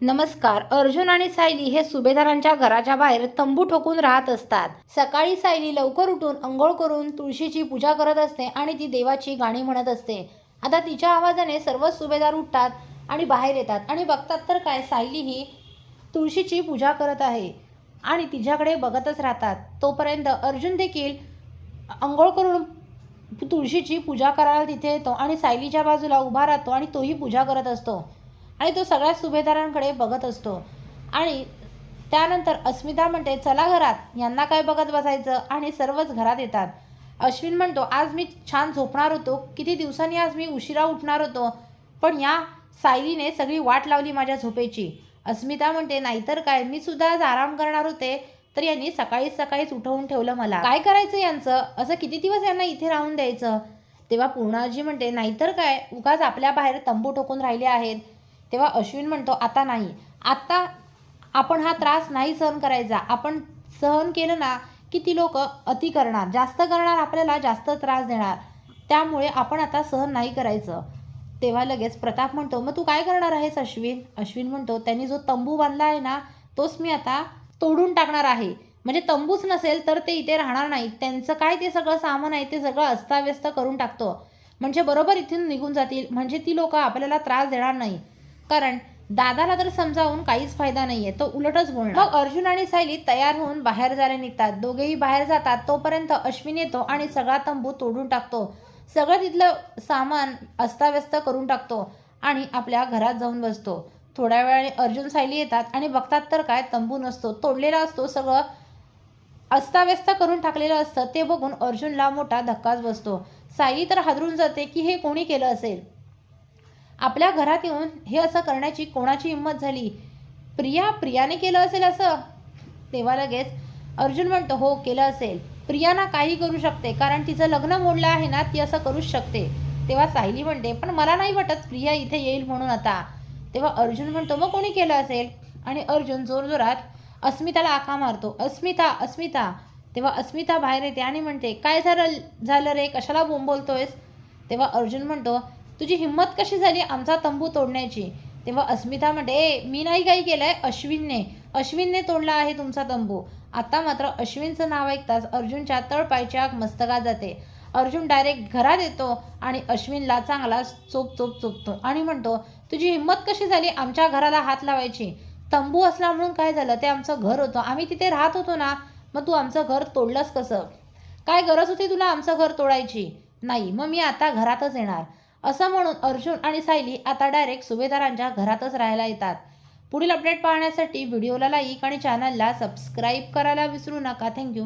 नमस्कार अर्जुन आणि सायली हे सुभेदारांच्या घराच्या बाहेर तंबू ठोकून राहत असतात. सकाळी सायली लवकर उठून अंघोळ करून तुळशीची पूजा करत असते आणि ती देवाची गाणी म्हणत असते. आता तिच्या आवाजाने सर्व सुभेदार उठतात आणि बाहेर येतात आणि बघतात तर काय सायली ही तुळशीची पूजा करत आहे आणि तिच्याकडे बघतच राहतात. तोपर्यंत अर्जुन देखील अंघोळ करून तुळशीची पूजा करायला तिथे येतो आणि सायलीच्या बाजूला उभा राहतो आणि तोही पूजा करत असतो. आणि तो सगळ्या सुभेदारांकडे बघत असतो. आणि त्यानंतर अस्मिता म्हणते चला घरात यांना काय बघत बसायचं? आणि सर्वच घरात येतात. अश्विन म्हणतो आज मी छान झोपणार होतो. किती दिवसांनी आज मी उशिरा उठणार होतो. पण या सायलीने सगळी वाट लावली माझ्या झोपेची. अस्मिता म्हणते नाहीतर काय? मी सुद्धा आज आराम करणार होते. तर यांनी सकाळीच सकाळीच उठवून ठेवलं मला. काय करायचं यांचं? असं किती दिवस यांना इथे राहून द्यायचं? तेव्हा पूर्णाजी म्हणते नाहीतर काय? उगाच आपल्या बाहेर तंबू टोकून राहिले आहेत. तेव्हा अश्विन म्हणतो आता नाही. आता आपण हा त्रास नाही सहन करायचा. आपण सहन केलं ना की ती लोक अति करणार. जास्त करणार आपल्याला जास्त त्रास देणार. त्यामुळे आपण आता सहन नाही करायचं. तेव्हा लगेच प्रताप म्हणतो मग तू काय करणार आहेस अश्विन? अश्विन म्हणतो त्यांनी जो तंबू बांधला आहे ना तोच मी आता तोडून टाकणार आहे. म्हणजे तंबूच नसेल तर ते इथे राहणार नाही त्यांचं काय ते सगळं सामान आहे ते सगळं अस्ताव्यस्त करून टाकतो. म्हणजे बरोबर इथून निघून जातील. म्हणजे ती लोक आपल्याला त्रास देणार नाही. कारण दादाला तर समजावून काहीच फायदा नाहीये तो उलटच बोलणार. मग अर्जुन आणि सायली तयार होऊन बाहेर जायला निघतात. दोघेही बाहेर जातात तोपर्यंत अश्विन येतो आणि सगळा तंबू तोडून टाकतो. सगळं तिथलं सामान अस्ताव्यस्त करून टाकतो आणि आपल्या घरात जाऊन बसतो. थोड्या वेळाने अर्जुन सायली येतात आणि बघतात तर काय तंबू नसतो. तोडलेला असतो सगळं अस्ताव्यस्त करून टाकलेलं असतं. ते बघून अर्जुनला मोठा धक्काच बसतो. सायली तर हादरून जाते की हे कोणी केलं असेल? आपल्या घरात येऊन हे असं करण्याची कोणाची हिंमत झाली? प्रिया प्रियाने केलं असेल असं? तेव्हा लगेच अर्जुन म्हणतो हो केलं असेल. प्रिया काही करू शकते कारण तिचं लग्न मोडलं आहे ना ती असं करूच शकते. तेव्हा सायली म्हणते पण मला नाही वाटत प्रिया इथे येईल म्हणून आता. तेव्हा अर्जुन म्हणतो मग कोणी केलं असेल? आणि अर्जुन जोरजोरात अस्मिताला आका मारतो. अस्मिता अस्मिता. तेव्हा अस्मिता बाहेर येते आणि म्हणते काय झालं झालं रे? कशाला बोंबोलतोयस? तेव्हा अर्जुन म्हणतो तुझी हिंमत कशी झाली आमचा तंबू तोडण्याची? तेव्हा अस्मिता म्हणते ए मी नाही काही केलंय अश्विनने. अश्विनने तोडला आहे तुमचा तंबू. आता मात्र अश्विनचं नाव ऐकताच अर्जुनच्या तळपायच्या आग मस्तकात जाते. अर्जुन डायरेक्ट घरात येतो आणि अश्विनला चांगला चोप चोप चोपतो आणि म्हणतो तुझी हिंमत कशी झाली आमच्या घराला हात लावायची? तंबू असला म्हणून काय झालं? ते आमचं घर होतं. आम्ही तिथे राहत होतो ना मग तू आमचं घर तोडलंस कसं? काय गरज होती तुला आमचं घर तोडायची? नाही मग मी आता घरातच येणार. असं म्हणून अर्जुन आणि सायली आता डायरेक्ट सुभेदारांच्या घरातच राहायला येतात. पुढील अपडेट पाहण्यासाठी व्हिडिओला लाईक आणि चॅनलला सबस्क्राईब करायला विसरू नका. थँक्यू